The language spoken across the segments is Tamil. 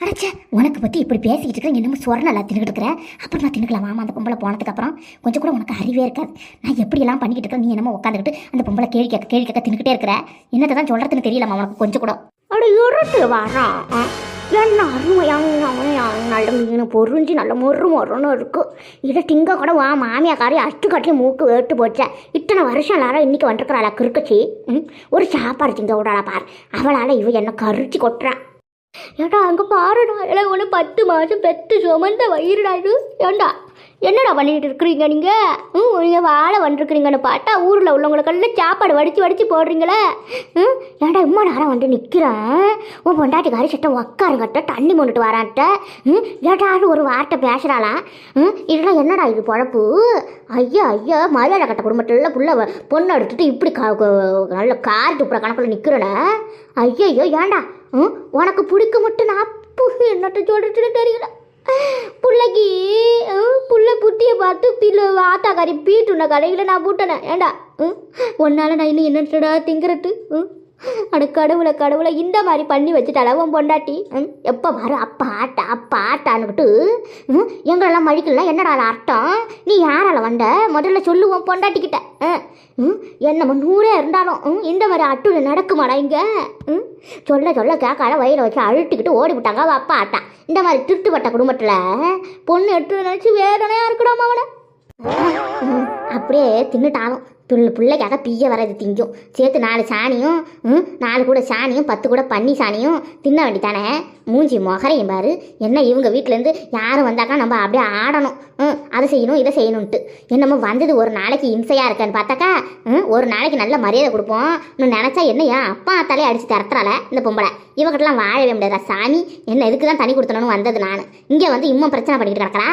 அடச்சே உனக்கு பற்றி இப்படி பேசிக்கிட்டு இருக்கேன். என்னமோ சொரண எல்லாம் தின்னுக்கிட்டு இருக்கிற. அப்புறம் நான் தின்னுக்கலாம். மாமா அந்த பொம்பளை போனதுக்கப்புறம் கொஞ்சம் கூட உனக்கு அறிவே இருக்காது. நான் எப்படியெல்லாம் பண்ணிக்கிட்டு இருக்கேன் நீ என்னமோ உட்காந்துக்கிட்டு அந்த பொம்பளை கேள்வி கேட்க கேள்வி கேட்க தின்னுக்கிட்டே இருக்கிற. என்னத்தை தான் சொல்கிறதுன்னு தெரியலம்மா உனக்கு கொஞ்சம் கூட. அட இருட்டு வரான் என்ன நல்ல மீன் பொறிஞ்சு நல்ல மொறு மொறுன்னு இருக்கும் இதை திங்க கூட வா மாமியாக்காரி அட்டு கட்டி மூக்கு வேட்டு போச்ச. இத்தனை வருஷம் எல்லாரும் இன்னைக்கு வந்துருக்கிறாளா கிருக்கச்சி ம்? ஒரு சாப்பாடு திங்க விடாளா பார். அவளால் இவ என்ன கரிச்சு கொட்டுறான் ஏடா அங்கே பாருடா எனக்கு ஒன்று பத்து மாதம் பெத்து சுமந்த வயிறுடா இது. ஏண்டா என்னடா பண்ணிட்டு இருக்கிறீங்க நீங்கள் ம் நீங்கள் வாழை வந்துருக்குறீங்கன்னு பார்த்தா ஊரில் உள்ளவங்களுக்கெல்லாம் சாப்பாடு வடித்து வடித்து போடுறீங்களே. ம் ஏன்டா இம்மா நேரம் வந்து நிற்கிறேன் உன் பொண்டாட்டிக்காரி காரி சட்டை உக்காருங்கட்ட தண்ணி மொண்டுட்டு வரான்ட்ட. ம் ஏட்டாவது ஒரு வார்த்தை பேசுகிறாளா ம் இதெல்லாம் என்னடா இது பொழப்பு? ஐயா ஐயா மரியாதை கட்ட குடும்பத்தில் புள்ள பொண்ணை எடுத்துகிட்டு எடுத்துட்டு இப்படி கா நல்ல கார் துப்புற கணக்கில் நிற்கிறேனே ஐயோ ஏன்டா உனக்கு பிடிக்க மட்டும் நான் அப்போ என்னட்ட சொல்கிறதுன்னு தெரியல. பிள்ளைக்கு ம், புள்ள புட்டியை பார்த்து பிள்ளை ஆத்தாக்காரி பீட்டுன கடையில் நான் பூட்டினேன். ஏண்டா ம்? ஒன்னால் நான் இன்னும் என்னட்டடா திங்கிறது ம்? அட கடவுளை கடவுளை இந்த மாதிரி பண்ணி வச்சுட்டாளா உன் பொண்டாட்டி ம்? எப்போ பாரு அப்பா ஆட்டா அப்பா ஆட்டான்னுக்கிட்டு ம்? எங்களெல்லாம் மழிக்கலாம் என்னடா அர்த்தம்? நீ யாரால வந்த? முதல்ல சொல்லுவோம் பொண்டாட்டிக்கிட்ட ம், என்னமோ நூறே இருந்தாலும் ம்? இந்த மாதிரி அட்டுல நடக்குமாடா இங்கே ம்? சொல்ல சொல்ல கேட்காத வயிறை வச்சு அழுட்டுக்கிட்டு ஓடி விட்டாங்க அவ அப்பா ஆட்டா இந்த மாதிரி திருட்டுப்பட்ட குடும்பத்தில் பொண்ணு எடுத்து நினச்சி வேதனையாக இருக்கணும் அவனை அப்படியே தின்னுட்டானும் புள்ள பிள்ளைக்காக பிய வரது திங்கும். சேர்த்து நாலு சாணியும் ம், நாலு கூட சாணியும் பத்து கூட பன்னி சாணியும் தின்ன வேண்டித்தானே மூஞ்சி மொகரையும் பாரு. என்ன இவங்க வீட்டிலேருந்து யாரும் வந்தாக்கா நம்ம அப்படியே ஆடணும். ம் அதை செய்யணும் இதை செய்யணும்ட்டு என்னமோ வந்தது ஒரு நாளைக்கு இம்சையாக இருக்கேன்னு பார்த்தாக்கா ம், ஒரு நாளைக்கு நல்ல மரியாதை கொடுப்போம். இன்னும் நினச்சா ஏன் அப்பா அத்தாலே அடிச்சு தரத்துறால இந்த பொம்பளை. இவகிட்டலாம் வாழவே முடியாதா சாமி. என்ன இதுக்கு தான் தனி கொடுத்தணும்னு வந்தது நான். இங்கே வந்து இம்மா பிரச்சனை பண்ணிக்கிட்டு கிடக்கிறா.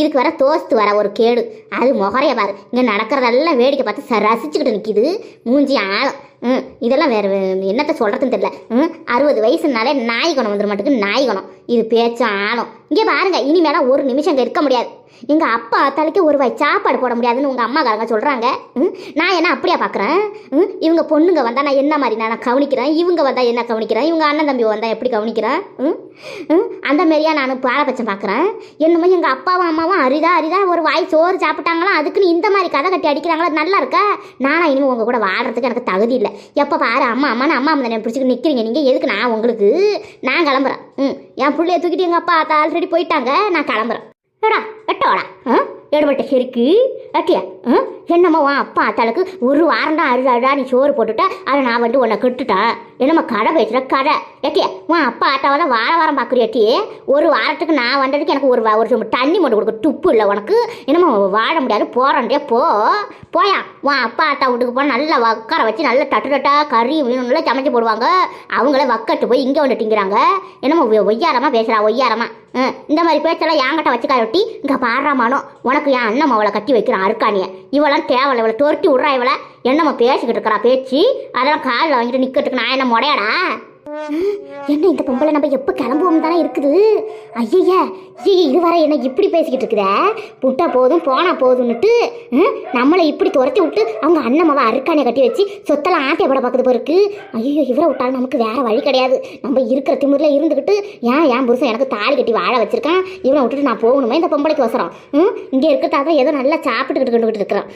இதுக்கு வர தோஸ்து வர ஒரு கேடு. அது மொகரையை பாரு. இங்கே நடக்கிறதெல்லாம் வேடிக்கை பார்த்து ரசிச்சுக்கிட்டு நிற்கிது மூஞ்சி ஆழம். ம் இதெல்லாம் வேறு என்னத்தை சொல்கிறதுன்னு தெரியல. ம் அறுபது வயசுனாலே நாய் குணம் வந்துட மாட்டேங்குது நாய் குணம். இது பேச்சும் ஆழம். இங்கே பாருங்க இனிமேலாம் ஒரு நிமிஷம் அங்கே இருக்க முடியாது. எங்கள் அப்பா தலைக்கு ஒரு வாய் சாப்பாடு போட முடியாதுன்னு உங்கள் அம்மாக்காரங்க சொல்கிறாங்க ம்? நான் என்ன அப்படியா பார்க்குறேன் ம்? இவங்க பொண்ணுங்க வந்தால் நான் என்ன மாதிரி நான் கவனிக்கிறேன்? இவங்க வந்தால் என்ன கவனிக்கிறேன்? இவங்க அண்ணன் தம்பி வந்தால் எப்படி கவனிக்கிறேன்? ம்? ம்? அந்த மாரியாக நான் பாரபட்சம் பார்க்குறேன் என்னமோ எங்கள் அப்பாவும் அம்மாவும் அரிதா அரிதா ஒரு வாய் சோறு சாப்பிட்டாங்களா? அதுக்குன்னு இந்த மாதிரி கதை கட்டி அடிக்கிறாங்களா? நல்லா இருக்கா? நானா இனிமேல் உங்கள் கூட வாடுறதுக்கு எனக்கு தகுதி இல்லை. எப்போ பாரு அம்மா அம்மான்னு அம்மா அம்மா தானே பிடிச்சிட்டு நிற்கிறீங்க நீங்கள் எதுக்கு நான் உங்களுக்கு? நான் கிளம்புறேன். ம்? என் பிள்ளைய தூக்கிட்டு எங்கள் அப்பா ஆல்ரெடி போயிட்டாங்க. நான் கிளம்புறேன். எடா எட்டோடா ஆ எடுபட்ட செருக்கு அட்டியா ஆ என்னம்மா உன் அப்பா அத்தாளுக்கு ஒரு வாரம் தான் அழுது அழுதா நீ சோறு போட்டுட்ட அதை நான் வந்து உன்னை கெட்டுட்டேன் என்னம்மா கடை பேசுகிற கடை எட்டியா உன் அப்பா அத்தாவை தான் வார வாரம் பார்க்குறிய எட்டியே ஒரு வாரத்துக்கு நான் வந்ததுக்கு எனக்கு ஒரு ஒரு சொம்பு தண்ணி மட்டும் கொடுக்க துப்பு இல்லை உனக்கு. என்னம்மா வாழ முடியாது போகிறேன்டே போ. போயா உன் அப்பா அத்தா வீட்டுக்கு போனால் நல்லா உட்கார வச்சு நல்லா தட்டு தட்டா கறி மீன் சமைச்சு போடுவாங்க. அவங்கள வக்கட்டு போய் இங்கே வந்து திங்கிறாங்க. என்னம்மா ஒய்யாரமா பேசுகிறா ஒய்யாரமா. இந்த மாதிரி பேச்செல்லாம் என்கிட்ட வச்சுக்கா ஒட்டி இங்கே பாடுறாமானோ உனக்கு என் அண்ணன் அவளை கட்டி வைக்கிறான் அருக்காணிய. அதெல்லாம் தேவலை இவளை துரட்டி விட்றா இவளை. என்னம்மா பேசிக்கிட்டு இருக்கிறா பேச்சு? அதெல்லாம் காலில் வாங்கிட்டு நிற்கிறதுக்கு நான் என்ன முடையாடா? என்ன இந்த பொம்பளை நம்ம எப்போ கிளம்புவோம் தானே இருக்குது? ஐயய்யா ஐய இதுவரை என்ன இப்படி பேசிக்கிட்டு இருக்குதே? புட்டா போதும் போனா போதும்னுட்டு ம், நம்மளை இப்படி துரத்தி விட்டு அவங்க அண்ணமாவை அருக்கானை கட்டி வச்சு சொத்தெல்லாம் ஆட்டை பட பார்க்குது போருக்கு ஐயோ இவரை விட்டாலும் நமக்கு வேற வழி கிடையாது. நம்ம இருக்கிற திமிரில் இருந்துக்கிட்டு ஏன் ஏன் புருஷன் எனக்கு தாலி கட்டி வாழ வச்சிருக்கான்? இவனை விட்டுட்டு நான் போகணுமே இந்த பொம்பளைக்கு வசரம் ம் இங்கே இருக்கிறதாதான் ஏதோ நல்லா சாப்பிட்டுக்கிட்டு கொண்டுகிட்டு இருக்கிறான்.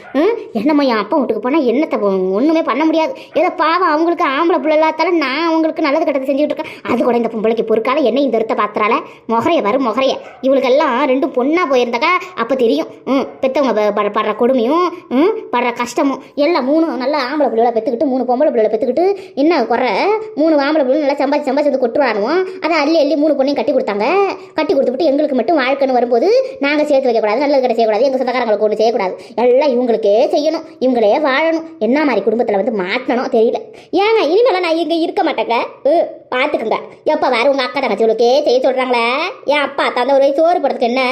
என்னம்மா என் அப்பா வீட்டுக்கு போனால் என்னத்தை ஒன்றுமே பண்ண முடியாது. ஏதோ பாவம் அவங்களுக்கு ஆம்பளை பிள்ளை இல்லாதாலும் நான் அவங்களுக்கு நல்லது கட்டத்தை செஞ்சுக்கிட்டு இருக்கேன். அது கூட இந்த பொம்பளைக்கு பொறுக்கால என்ன இந்த ஒருத்த பாத்திரால முகரைய வரும் முகரைய. இவளுக்கெல்லாம் ரெண்டும் பொண்ணாக போயிருந்தாக்கா அப்போ தெரியும். ம் பெற்றவங்க ப- பட- படுற கொடுமையும் ம் படுற கஷ்டமும் எல்லாம் மூணு நல்லா ஆம்பளை பிள்ளைகளை பெற்றுக்கிட்டு மூணு பொம்பளை பிள்ளைகளை பெற்றுக்கிட்டு என்ன குறை? மூணு ஆம்பளை பிள்ளைங்க நல்லா சம்பாதிச்சு சம்பாதிச்சு வந்து கொட்டுவானுவோம் அதை அள்ளி அள்ளி மூணு பொண்ணையும் கட்டி கொடுத்தாங்க. கட்டி கொடுத்துட்டு எங்களுக்கு மட்டும் வாழ்க்கைன்னு வரும்போது நாங்கள் சேர்த்து வைக்கக்கூடாது நல்லது கிட்ட செய்யக்கூடாது எங்கள் சொந்தக்காரங்களுக்கு ஒன்று செய்யக்கூடாது. எல்லாம் இவங்களுக்கே செய்யணும் இவங்களே வாழணும். என்ன மாதிரி குடும்பத்தில் வந்து மாட்டணும் தெரியல. ஏங்க இனிமேல் நான் இங்கே இருக்க மாட்டேங்க. பார்த்துக்குங்க. எப்போ வேற உங்கள் அக்கா தங்கச்சிகளுக்கே செய்ய சொல்கிறாங்களே என் அப்பா தந்த ஒரு சோறு படத்துக்கு என்ன?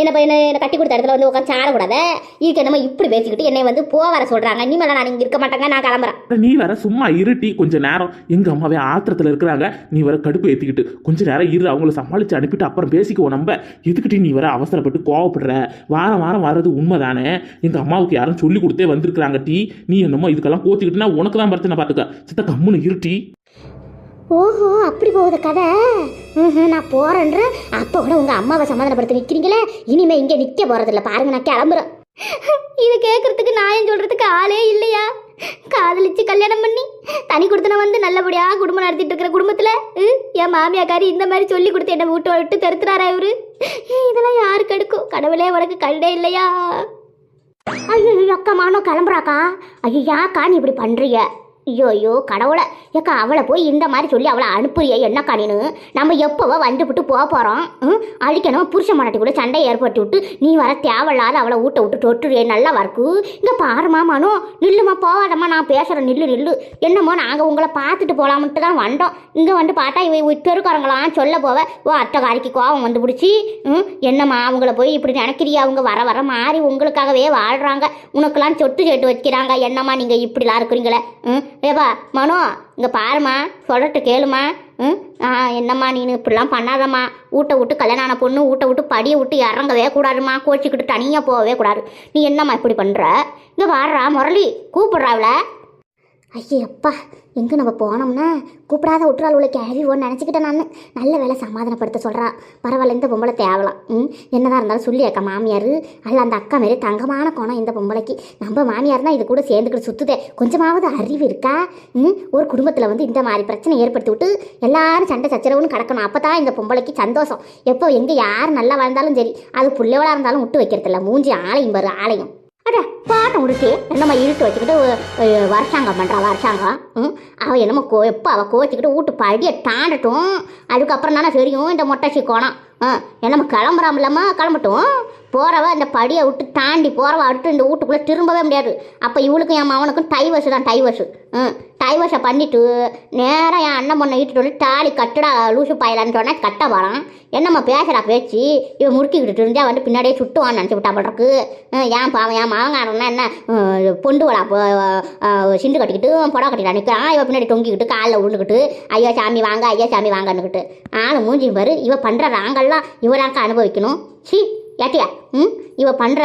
என்ன பையனை என்னை கட்டி கொடுத்த இடத்துல வந்து உட்காந்து சாடக்கூடாது இதுக்கு என்னமோ இப்படி பேசிக்கிட்டு என்னை வந்து போக வர சொல்கிறாங்க இனிமேல் நான் இங்கே இருக்க மாட்டேங்க நான் கிளம்புறேன். நீ வேற சும்மா இருட்டி கொஞ்சம் நேரம் எங்கள் அம்மாவே ஆத்திரத்தில் இருக்கிறாங்க. நீ வேற கடுப்பு ஏற்றிக்கிட்டு கொஞ்ச நேரம் இரு அவங்கள சமாளித்து அனுப்பிட்டு அப்புறம் பேசிக்குவோம் நம்ம. எதுக்கிட்டே நீ வேற அவசரப்பட்டு கோவப்படுற? வாரம் வாரம் வர்றது உண்மை தானே எங்கள் அம்மாவுக்கு யாரும் சொல்லி கொடுத்தே வந்திருக்கிறாங்க டீ. நீ என்னமோ இதுக்கெல்லாம் கோத்திக்கிட்டுனா உனக்கு தான் பிரச்சனை பார்த்துக்க சித்த கம்முன்னு இருட்டி. ஓஹோ அப்படி போகுது கதை. ம் நான் போகிறேன்ற அப்போ கூட உங்கள் அம்மாவை சமாதானப்படுத்தி நிற்கிறீங்களே இனிமே இங்கே நிற்க போகிறதில்ல பாருங்க நான் கிளம்புறேன். இது கேட்குறதுக்கு நான் சொல்கிறதுக்கு ஆளே இல்லையா? காதலிச்சு கல்யாணம் பண்ணி தனி கொடுத்தன வந்து நல்லபடியா குடும்பம் நடத்திட்டு இருக்கிற குடும்பத்துல ம், என் மாமியாக்காரி இந்த மாதிரி சொல்லி கொடுத்து என்ன விட்டு விட்டு தருத்துறாரா இவரு? இதெல்லாம் யாருக்கு எடுக்கும் கடவுளே உனக்கு கண்டே இல்லையா? ஐயோ அக்கா மானோ கிளம்புறாக்கா? ஐயோ யாக்கா நீ இப்படி பண்றீங்க? ஐயோ ஐயோ கடவுளை. ஏக்கா அவளை போய் இந்த மாதிரி சொல்லி அவளை அனுப்புறியா என்னக்கா நீனு? நம்ம எப்போவோ வந்துவிட்டு போக போகிறோம் ம்? அழிக்கணும். புருஷ மனாட்டி கூட சண்டை ஏற்பட்டு விட்டு நீ வர தேவையில்லாத அவளை ஊட்ட விட்டு தொட்டுறியே நல்லா வரக்கு இங்கே பாருமா மனோ. நில்லுமா போகாதம்மா நான் பேசுகிறேன் நில்லு நில்லு. என்னமோ நாங்கள் உங்களை பார்த்துட்டு போகலாம்ட்டு தான் வந்தோம். இங்கே வந்து பார்த்தா இவ தெருக்காரங்களாம் சொல்ல போவ. ஓ அத்தகாரிக்கு கோவம் வந்து பிடிச்சி ம்? என்னம்மா அவங்கள போய் இப்படி நினைக்கிறியா? அவங்க வர வர மாறி உங்களுக்காகவே வாழ்கிறாங்க உனக்கெல்லாம் சொட்டு சேட்டு வைக்கிறாங்க. என்னம்மா நீங்கள் இப்படிலாம் இருக்கிறீங்களே? ம்? ஏப்பா மனோ இங்கே பாரும்மா சொல்லட்டு கேளுமா ம்? ஆ என்னம்மா நீ இப்படிலாம் பண்ணாதம்மா. ஊட்ட விட்டு கல்யாணம் ஆன பொண்ணு ஊட்ட விட்டு படியை விட்டு இறங்கவே கூடாதும்மா. கோச்சிக்கிட்டு தனியாக போகவே கூடாது. நீ என்னம்மா இப்படி பண்ணுற இங்கே வாடுறா முரளி கூப்பிடுறா ஐயே அப்பா எங்கே நம்ம போனோம்னா? கூப்பிடாத விட்டுறாள் உள்ள கேள்வி ஒன்று நினச்சிக்கிட்டேன் நான். நல்ல வேலை சமாதானப்படுத்த சொல்கிறா பரவாயில்ல இந்த பொம்பளை தேவலாம். ம் என்னதான் இருந்தாலும் சொல்லி அக்கா மாமியார். அல்ல அந்த அக்கா மாரி தங்கமான குணம் இந்த பொம்பளைக்கு. நம்ம மாமியார் தான் இது கூட சேர்ந்துக்கிட்டு சுற்றுதே கொஞ்சமாவது அறிவு இருக்கா? ம் ஒரு குடும்பத்தில் வந்து இந்த மாதிரி பிரச்சனை ஏற்படுத்தி விட்டு எல்லாரும் சண்டை சச்சரவுன்னு கிடக்கணும். அப்போ தான் இந்த பொம்பளைக்கு சந்தோஷம். எப்போ எங்கே யார் நல்லா வாழ்ந்தாலும் சரி அது பிள்ளைவளாக இருந்தாலும் விட்டு வைக்கிறதில்ல. மூஞ்சி ஆலயம் பாரு ஆலயம் அட பாட்டு முடிச்சு என்னம்மா இருட்டு வச்சுக்கிட்டு வருஷாங்கம் பண்ணுறா வருஷாங்கம். ம்? அவள் என்னமோ கோ எப்போ அவள் கோச்சிக்கிட்டு வீட்டு படியை தாண்டட்டும். அதுக்கப்புறம் தானே தெரியும் இந்த மொட்டை கோணம். ஆ என்னம்மா கிளம்புறாமலம்மா கிளம்பட்டும். போகிறவ இந்த படியை விட்டு தாண்டி போகிறவ அடுத்து இந்த வீட்டுக்குள்ளே திரும்பவே முடியாது. அப்போ இவளுக்கும் என் மவனுக்கும் டைவர்ஸு தான் டைவர்ஸு. ம் டைவர்ஸை பண்ணிவிட்டு நேராக என் அண்ணன் பொண்ணை இட்டுட்டு வந்து தாலி கட்டுடா லூசு பாயலான்னு சொன்னால் கட்ட வரான் என்னம்மா பேசுகிறா பேச்சு? இவன் முறுக்கிக்கிட்டு இருந்தால் வந்து பின்னாடியே சுட்டுவான்னு நினச்சி விட்டா பண்றக்கு ஏன் பாவம் என் மாவங்காரன்னா என்ன? பொண்டு வளா சிண்டு கட்டிக்கிட்டு புடவை கட்டிட்டு நிற்கிறான் இவன் பின்னாடி தொங்கிக்கிட்டு காலில் விழுந்துக்கிட்டு ஐயோ சாமி வாங்க ஐயோ சாமி வாங்கன்னுக்கிட்டு. ஆள் மூஞ்சி பாரு இவன் பண்ணுற ராங்கெல்லாம் இவராங்க அனுபவிக்கணும். சி ஏட்டியா ம் இவ பண்ணுற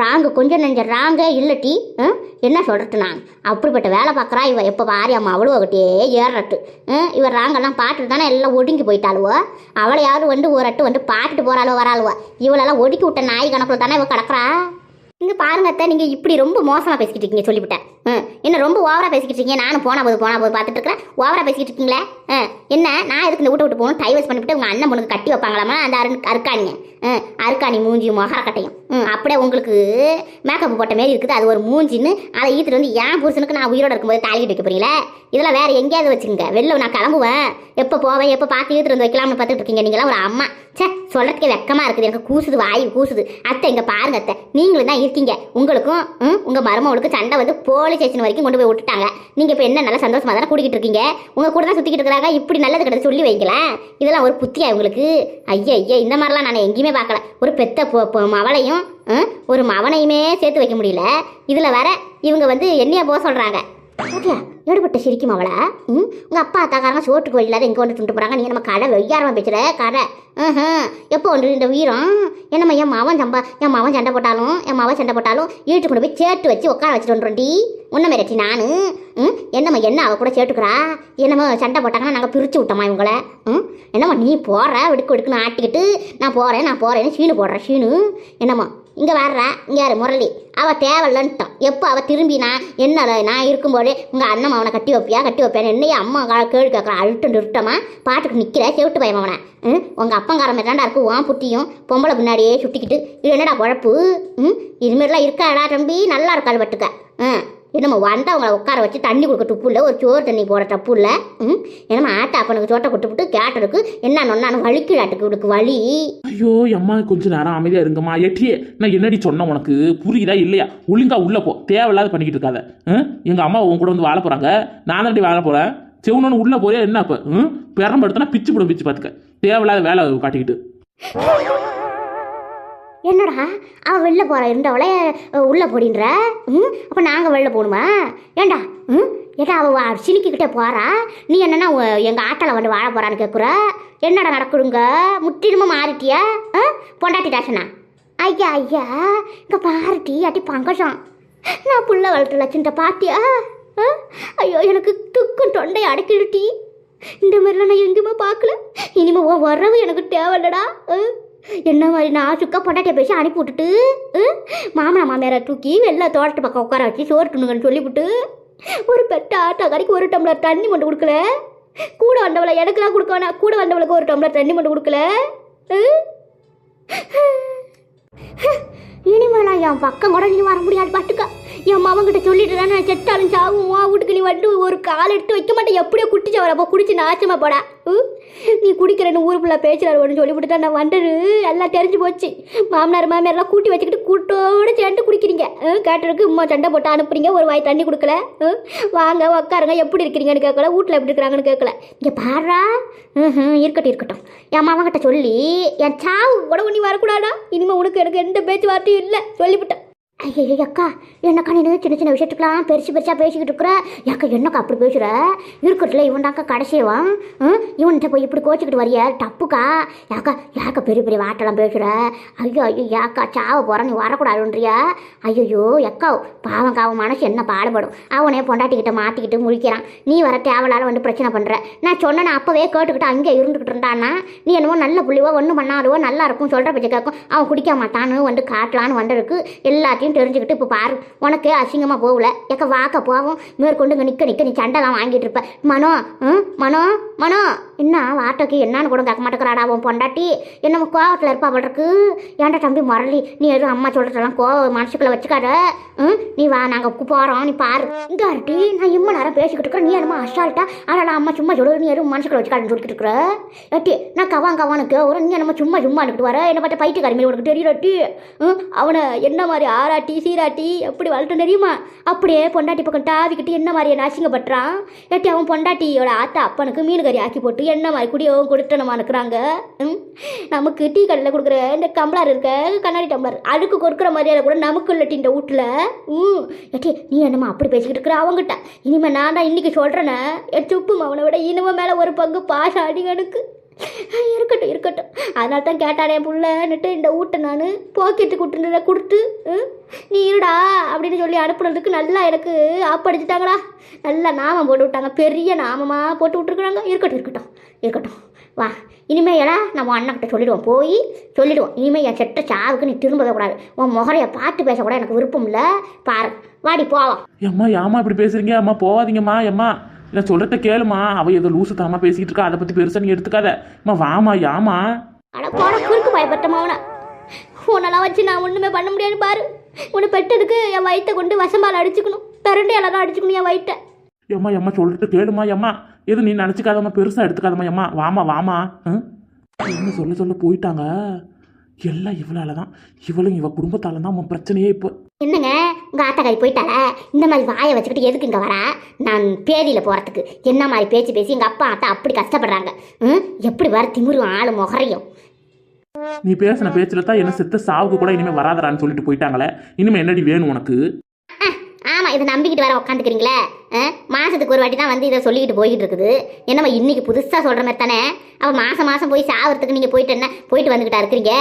ராங்கு கொஞ்சம் நெஞ்ச ராங்கே இல்லட்டி ம் என்ன சொல்கிறது நான். அப்படிப்பட்ட வேலை பார்க்குறா இவ எப்போ வாரியாம்மா அவ்வளோ கிட்டே ஏறட்டு ம் ராங்கெல்லாம் பார்த்துட்டு தானே எல்லாம் ஒடுங்கி போயிட்டாளுவோ? அவளையாவது வந்து ஒரு அட்டு வந்து பார்த்துட்டு போகிறாளுவோ வராளுவோ? இவளெல்லாம் ஒடுக்கி விட்ட நாய் கணக்கில் தானே இவ கிடக்குறா? பாருங்க அத்தை நீங்கள் இப்படி ரொம்ப மோசமாக பேசிக்கிட்டு இருக்கீங்க சொல்லிவிட்டேன். ம். என்ன ரொம்ப ஓவராக பேசிக்கிட்டு இருக்கீங்க? நானும் போனா போது போனா போது பார்த்துட்டு இருக்கிறேன். ஓவராக பேசிக்கிட்டு இருக்கீங்களே? என்ன? நான் எதுக்கு இந்த வீட்டை விட்டு போகணும்? டைவர்ஸ் பண்ணிவிட்டு உங்கள் அண்ணன் பொண்ணுக்கு கட்டி வைப்பாங்களாமா? அந்த அரு அருக்காணிங்க அருக்காணி மூஞ்சியும் மொகர கட்டையும் அப்படியே உங்களுக்கு மேக்கப் போட்ட மாரி இருக்குது. அது ஒரு மூஞ்சின்னு அதை ஈத்துட்டு வந்து என் புருஷனுக்கு நான் உயிரோட இருக்கும்போது தாலிக்கிட்டு வைக்க போறீங்களே? இதெல்லாம் வேற எங்கேயாவது வச்சுக்கோங்க. வெளில நான் கிளம்புவேன். எப்போ போவேன் எப்போ பார்த்து ஈத்துட்டு வந்து வைக்கலாம்னு பார்த்துட்டு இருக்கீங்க. நீங்களாம் ஒரு அம்மா. ச்சே சொல்றதுக்கே வெக்கமா இருக்குது. எனக்கு கூசுது வாய் கூசுது. அத்தை இங்கே பாருங்க அத்தை. நீங்களும் தான் இருக்கீங்க. உங்களுக்கும் ம், உங்க மருமகளுக்கும் சண்டை வந்து போலீஸ் ஸ்டேஷன் வரைக்கும் கொண்டு போய் விட்டுட்டாங்க. நீங்க இப்போ என்ன நல்லா சந்தோஷமா தானே கூட்டிகிட்டு இருக்கீங்க? உங்க கூட தான் சுத்திக்கிட்டு இருக்கிறாங்க. இப்படி நல்லது கிட்ட சொல்லி வைங்களேன். இதெல்லாம் ஒரு புத்தியா உங்களுக்கு? ஐயா ஐயா இந்த மாதிரிலாம் நான் எங்கேயுமே பார்க்கல. ஒரு பெத்த மவளையும் ஒரு மவனையுமே சேர்த்து வைக்க முடியல. இதில் வேற இவங்க வந்து என்னைய போக சொல்கிறாங்க ஓகே எடுபட்ட சிரிக்கும் அவளை. ம்? உங்கள் அப்பா அத்தாக்காரங்க சோட்டுக்கு வழியில்லாத இங்கே வந்து துண்டு போகிறாங்க நீ நம்ம கடை வெய்யாரமாக பேசுகிற கடை. ம்ஹும். எப்போ வந்து இந்த வீரம் என்னம்மா என் மாவன் சம்பா என் மாவன் சண்டை போட்டாலும் என் மாவன் சண்டை போட்டாலும் ஈட்டு கொண்டு போய் சேர்த்து வச்சு உட்கார வச்சுட்டு வந்துடும்டி உன்ன மிரட்டி நான். ம்? என்னம்மா என்ன அவள் கூட சேர்த்துக்கிறா? என்னம்மா சண்டை போட்டாங்கன்னா நாங்கள் பிரித்து விட்டோமா இவங்களை? ம்? என்னம்மா நீ போகிற விடுக்கு விடுக்குன்னு ஆட்டிக்கிட்டு நான் போகிறேன் நான் போகிறேன்னு சீனு போடுறேன் சீனு. என்னம்மா இங்கே வர்றா இங்கே யார்? முரளி. அவள் தேவையில்லன்ட்டான் எப்போ அவள் திரும்பி நான் என்ன நான் இருக்கும்போதே உங்கள் அண்ணன் அவனை கட்டி வைப்பியா? கட்டி வைப்பியான்னு என்னையே அம்மா கா- கேள்வி கேட்குறான் அழுட்டு நிறுத்தமா பாட்டுக்கு நிற்கிற செவிட்டு பயம் அவனை ம்? உங்கள் அப்பங்கார மாதிரி தாண்டா இருக்கும் உன் புட்டியும் பொம்பளை பின்னாடியே சுட்டிக்கிட்டு இது என்னடா குழப்பு? ம்? இதுமாரிலாம் இருக்காடா தம்பி? நல்லா இருக்காள் பட்டுக்க ம்? என்னம்மா வந்தவங்களை உட்கார வச்சு தண்ணி கொடுக்க துப்பு இல்லை ஒரு சோறு தண்ணி போட தப்பு இல்லை ம் என்னம்மா ஆட்டா அப்பனுக்கு சோட்டை கொடுத்துட்டு கேட்டதுக்கு என்ன நொன்னானு வலிக்கிறாட்டுக்கு இவளுக்கு வலி. ஐயோ அம்மா கொஞ்ச நேரம் அமைதியா இருங்கம்மா. எட்டியே நான் என்னடி சொன்னேன் உனக்கு? புரியுதா இல்லையா? ஒழுங்கா உள்ள போ. தேவையில்லாத பண்ணிக்கிட்டு இருக்காத. ம்? எங்க அம்மா உன் கூட வந்து வாழ போறாங்க. நான் தாண்டி வாழ போறேன். செவனு உள்ள போறியா என்ன அப்ப? ம்? பெரம்படுத்தினா பிச்சு போடும் பிச்சு பாத்துக்க. தேவையில்லாத வேலை காட்டிக்கிட்டு. என்னடா? அவள் வெளில போகிறா இருந்தவளே உள்ளே போடின்ற. ம்? அப்போ நாங்கள் வெளில போகணுமா? ஏண்டா? ம்? ஏட்டா அவள் சினிக்கிக்கிட்டே போகிறா நீ என்னென்னா எங்கள் ஆட்டோவில் வந்து வாழ போகிறான்னு கேட்குற என்னடா நடக்குதுங்க? முற்றிலுமா மாறிட்டியா? ஆ பொண்டாட்டி டாசனா ஐயா ஐயா. இங்கே பாருட்டி அட்டி பங்கஜம். நான் புள்ள வளர்த்து லட்சண்ட பாத்தியா ஆ? ஐயோ எனக்கு துக்கம் தொண்டை அடைக்கிடுட்டி இந்த மாதிரிலாம் நான் எங்கேயுமே பார்க்கல. இனிமே உன் வரவு எனக்கு தேவையில்லடா. அஹ். என்ன மாதிரி? நான் சுக்கா பொண்டாட்டிய பேசி அனுப்பி விட்டுட்டு மாமனா மாமியாரை தூக்கி வெளில தோட்டத்து பக்கம் உட்கார வச்சு சோறு துணுங்கன்னு சொல்லிவிட்டு ஒரு பெட்டை ஆட்டா கடைக்கு ஒரு டம்ளர் தண்ணி மட்டும் கொடுக்கல. கூட வந்தவளை எனக்குலாம் கொடுக்க வேணாம். கூட வந்தவளுக்கு ஒரு டம்ளர் தண்ணி மட்டும் கொடுக்கல. அஹ். இனிமேலாம் என் பக்கம் கூட நீ வர முடியாது பாட்டுக்கா என் மவங்கிட்ட சொல்லிட்டு தானே செத்தாலும் சாவும் உன் வீட்டுக்கு நீ வந்து ஒரு கால் எடுத்து வைக்க மாட்டேன். எப்படியோ குட்டிச்சு வரப்போ குடிச்சு நாச்சமா போடா. நீ குடிக்கிறேன்னு ஊர் ஃபுல்லாக பேச்சுறாருன்னு சொல்லிவிட்டு தான் நான் வந்தது. எல்லாம் தெரிஞ்சு போச்சு. மாமனார் மாமியாரெல்லாம் கூட்டி வச்சுக்கிட்டு கூட்டோடு சேர்ந்து குடிக்கிறீங்க. கேட்டருக்கு உமா சண்டை போட்டு அனுப்புறீங்க. ஒரு வாய் தண்ணி கொடுக்கல. வாங்க உட்காருங்க எப்படி இருக்கிறீங்கன்னு கேட்கல. வீட்டில் எப்படி இருக்கிறாங்கன்னு கேட்கல. இங்கே பாடுறா ம் இருக்கட்டும் இருக்கட்டும். என் மாமங்கிட்ட சொல்லி என் சாவு கூட நீ வரக்கூடாதா? இனிமேல் உனக்கு எனக்கு எந்த பேச்சுவார்த்தையும் இல்லை. சொல்லிவிட்டேன். ஐயோ அக்கா என்னக்கா நீ சின்ன சின்ன விஷயத்துக்கெல்லாம் பெருசு பெருசாக பேசிக்கிட்டு இருக்கிற? அக்கா என்னக்கா அப்படி பேசுகிற இருக்கிறதுல இவன் தாக்கா கடைசியவன் இவன்கிட்ட போய் இப்படி கோச்சிக்கிட்டு வரிய? தப்புக்கா? யாக்கா ஏக்கா பெரிய பெரிய வாட்டெல்லாம் பேசுகிற ஐயோ ஐயோ யாக்கா சாவ போகிற நீ வரக்கூடாதுன்றியா? ஐயோ எக்கா பாவம் காவம் மனசு என்ன பாடுபடும்? அவனே பொண்டாட்டிக்கிட்ட மாற்றிக்கிட்டு முழிக்கிறான். நீ வர தேவலால் வந்து பிரச்சனை பண்ணுற நான் சொன்னேன் அப்போவே கேட்டுக்கிட்டு அங்கே இருந்துக்கிட்டு இருந்தான்னா நீ என்னவோ நல்ல புள்ளிவோ ஒன்றும் பண்ணாதவோ நல்லா இருக்கும் சொல்கிற பச்சை கேட்கும் அவன் குடிக்க மாட்டான்னு வந்து காட்டலான்னு வந்திருக்கு. எல்லாத்தையும் தெரிஞ்சுக்கிட்டு இப்போ பாரு உனக்கே அசிங்கமாக போகல. எக்க வாக்க போவோம். மேற்கொண்டு இங்கே நிற்க நிற்க நீ சண்டை தான் வாங்கிட்டு இருப்ப. மனோ ம் மனோ மனோ. என்ன வார்த்தைக்கு என்னன்னு கூட கேட்க மாட்டேங்கிறாடா அவன் பொண்டாட்டி. என்னமோ கோவத்தில் இருப்பா அவளுக்கு ஏன்டா தம்பி முரளி நீ எதுவும் அம்மா சொல்கிறதெல்லாம் கோவம் மனசுக்குள்ளே வச்சுக்காத. ம் நீ வா நாங்கள் போகிறோம் நீ பாரு. இங்கே ஆர்ட்டி நான் இம்ம நேரம் பேசிக்கிட்டு இருக்கிறேன் நீ என்னமோ அசால்ட்டா ஆனால் அம்மா சும்மா சொல்லு நீ எதுவும் மனசுக்குள்ள வச்சுக்காதுன்னு சொல்லிட்டு இருக்கிற. ஏட்டி நான் கவான் கவானுக்கு ஒரு நீ என்னமோ சும்மா சும்மா அனுப்பிட்டு வர? என்னை பார்த்து பைத்தியக்காரி மாதிரி உனக்கு தெரியலட்டி ம் அவனை என்ன மாதிரி ஆராட்டி சீராட்டி எப்படி வளர்த்தோம் தெரியுமா? அப்படியே பொண்டாட்டி பக்கம் தாவிக்கிட்டு என்ன மாதிரியே நாசிங்கப்படுறான் ஏட்டி அவன் பொண்டாட்டியோட ஆத்தா அப்பனுக்கு மீன் கறி ஆக்கி போட்டு என்ன மாதிரி குடியவும் கொடுத்தனமா இருக்கிறாங்க? ம்? நமக்கு டீ கடையில் கொடுக்குற இந்த டம்ளர் இருக்க கண்ணாடி டம்ளர் அழுக்கு கொடுக்குற மாதிரியால கூட நமக்கு இல்லட்டி இந்த வீட்டில். ம். ஏட்டி நீ என்னம்மா அப்படி பேசிக்கிட்டு இருக்கிற அவங்ககிட்ட இனிமே நான் தான் இன்னைக்கு சொல்கிறேனே என் சுப்பு அவனை விட இனிமே மேலே ஒரு பங்கு பாசம் அடிகனுக்கு இருக்கட்டும் இருக்கட்டும். அதனால தான் கேட்டானே புள்ளன்னுட்டு இந்த வீட்டை நான் பாக்கெட்டு கொடுத்துருந்ததை கொடுத்து ம், அப்படின்னு சொல்லி அனுப்புனதுக்கு நல்லா எனக்கு ஆப்படிச்சிட்டாங்களா நல்லா நாமம் போட்டு விட்டாங்க. பெரிய நாமமாக போட்டு விட்ருக்குறாங்க இருக்கட்டும் இருக்கட்டும் இருக்கட்டும். வா இனிமே எடா நம்ம அண்ணன்கிட்ட சொல்லிடுவோம். போய் சொல்லிடுவோம். இனிமே என் செட்ட சாவுக்கு நீ திரும்பவே கூடாது. உன் முகரையை பார்த்து பேசக்கூட எனக்கு விருப்பம் இல்லை. பாரு வாடி போவோம் ஏம்மா ஏம்மா இப்படி பேசுறீங்க? அம்மா போகாதீங்கம்மா ஏம்மா. இல்லை சொல்கிறத கேளுமா அவ ஏதோ லூசுத்தனமா பேசிக்கிட்டு இருக்கா. அதை பற்றி பெருசாக நீ எடுத்துக்காத. அம்மா வாமா யாமா அட போட குறுக்கு பயப்பட்ட மவனை உன்னெல்லாம் வச்சு நான் ஒன்றுமே பண்ண முடியாது பாரு. உன்னை பெற்றதுக்கு என் வயித்தை கொண்டு வசம்பால் அடிச்சுக்கணும். பிரண்டையால தான் அடிச்சுக்கணும் என் வயிற்றை ஏம்மா ஏம்மா சொல்லிட்டு கேளுமா ஏம்மா. எது நீ நினச்சிக்காதம்மா பெருசாக எடுத்துக்காதம்மா ஏம்மா. வாமா வாமா? என்ன சொல்ல சொல்ல போயிட்டாங்க? எல்லாம் இவளால தான் இவளும் இவ குடும்பத்தால தான் உன் பிரச்சனையே இப்போ. என்னங்க? உங்க ஆத்தாக்காரி போயிட்டால இந்த மாதிரி வாயை வச்சுக்கிட்டு எதுக்கு இங்கே வரா? நான் பேதியில் போகிறதுக்கு என்ன மாதிரி பேச்சு பேசி எங்கள் அப்பா ஆத்தா அப்படி கஷ்டப்படுறாங்க. எப்படி வர திமிரும் ஆளு முகரையும்? நீ பேசின பேச்சில் தான் என்ன செத்த சாவுக்கு கூட இனிமேல் வராதரான்னு சொல்லிட்டு போயிட்டாங்களே. இனிமேல் என்னடி வேணும் உனக்கு? ஆமாம் இதை நம்பிக்கிட்டு வர உட்காந்துக்கிறீங்களே மாதத்துக்கு ஒரு வாட்டி தான் வந்து இதை சொல்லிக்கிட்டு போய்கிட்டு இருக்குது. என்னம்மா இன்னைக்கு புதுசாக சொல்கிற மாதிரி தானே? அவள் மாதம் மாதம் போய் சாவறதுக்கு நீங்கள் போயிட்டு என்ன போயிட்டு வந்துக்கிட்டா இருக்கிறீங்க?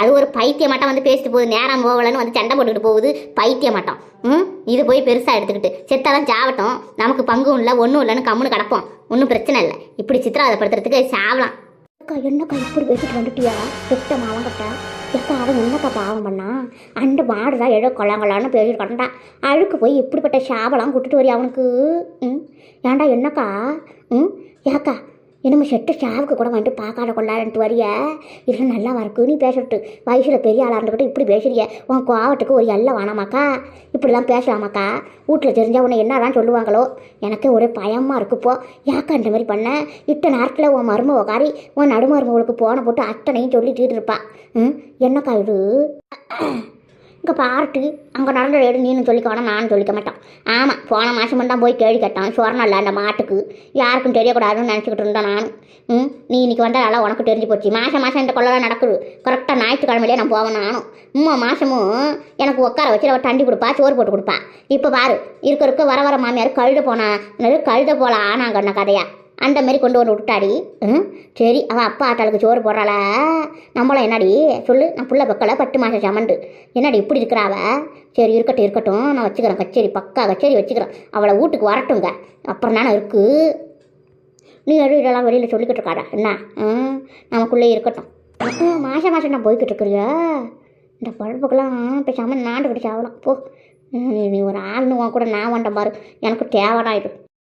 அது ஒரு பைத்திய மாட்டம் வந்து பேசிட்டு போகுது. நேரம் போகலன்னு வந்து சண்டை போட்டுக்கிட்டு போகுது. பைத்திய மாட்டம் ம் இது போய் பெருசாக எடுத்துக்கிட்டு. செத்தாதான் சாவட்டும். நமக்கு பங்கும் இல்லை ஒன்றும் இல்லைன்னு கம்முன்னு கிடப்போம். ஒன்றும் பிரச்சனை இல்லை. இப்படி சித்திராவதப்படுத்துறதுக்கு சாவலாம். அக்கா என்னக்கா இப்படி பேசிட்டு வந்துட்டியா? பெட்ட மாவங்கிட்ட எக்கா அவன் என்னக்கா பாவம் பண்ணா? அண்டு மாடுதான் எழோ கொள்ளாங்களான்னு பேசிட்டு கண்டா அழுக்கு போய் இப்படிப்பட்ட ஷாபெல்லாம் கூட்டிட்டு வரி அவனுக்கு? ம்? ஏன்டா என்னக்கா? ம்? ஏக்கா என்னமோ செட்டு சாவுக்கு கூட வந்துட்டு பார்க்காத கொள்ளாடன்ட்டு வரிய? இது நல்லா வரக்கு நீ பேசிட்டு வயசில் பெரிய ஆளாக இருந்துக்கிட்டு இப்படி பேசுறிய. உன் கோவத்துக்கு ஒரு எல்லை வேணாமாக்கா? இப்படிலாம் பேசலாமாக்கா? வீட்டில் தெரிஞ்சால் உன்னை என்னதான் சொல்லுவாங்களோ? எனக்கே ஒரே பயமாக இருக்குப்போ யாக்கா இந்த மாதிரி பண்ண? இத்தனை நேரத்தில் உன் மருமக காரி உன் நடுமருமகளுக்கு போன போட்டு அத்தனையும் சொல்லிட்டு இருப்பா. ம்? என்னக்கா இது? இங்கே பார்ட்டு அங்கே நடந்த ரேடு நீனும் சொல்லிக்க வேணாம் நானும் சொல்லிக்க மாட்டோம். ஆமாம் போன மாதம் தான் போய் கேள்வி கேட்டான். சொரணம் இல்லை அந்த மாட்டுக்கு. யாருக்கும் தெரியக்கூடாதுன்னு நினச்சிக்கிட்டு இருந்தேன் நானும். ம் நீ இன்னைக்கு வந்தால உனக்கு தெரிஞ்சு போச்சு. மாதம் மாதம் இந்த கொள்ளலாம் நடக்குது. கரெக்டாக ஞாயிற்றுக்கிழமையிலே நான் போவேன் நானும். மூணு மாதமும் எனக்கு உட்கார வச்சு அவள் தண்டி கொடுப்பா சோறு போட்டு கொடுப்பா. இப்போ பாரு இருக்க இருக்க வர வர மாமியார் கழுத போனா கழுத போல ஆனாங்கன்ன கதையா. அந்த மாதிரி கொண்டு வந்து விட்டாடி ம் சரி அவள் அப்பா ஆட்டாளுக்கு சோறு போடுறாள? நம்மளும் என்னடி சொல்லு நான் புள்ள பக்கல பட்டு மாதம் சமண்டு. என்னடி இப்படி இருக்கிறாவ சரி இருக்கட்டும் இருக்கட்டும் நான் வச்சுக்கிறேன் கச்சேரி பக்கா கச்சேரி வச்சுக்கிறேன். அவளை வீட்டுக்கு வரட்டுங்க. அப்புறம் தானே இருக்கு? நீ எதுவும் இதெல்லாம் வெளியில் சொல்லிக்கிட்டு இருக்காடா என்ன? நமக்குள்ளே இருக்கட்டும். ம், மாசம் மாதம் நான் போய்கிட்டு இருக்கிறியா? இந்த பழப்புக்கெல்லாம் பேசாமல் நாண்டு கிடச்சி ஆகலாம் போ. நீ ஒரு ஆள்னு உன் கூட நான் வந்தேன் பாரு. எனக்கு தேவைதான் இது.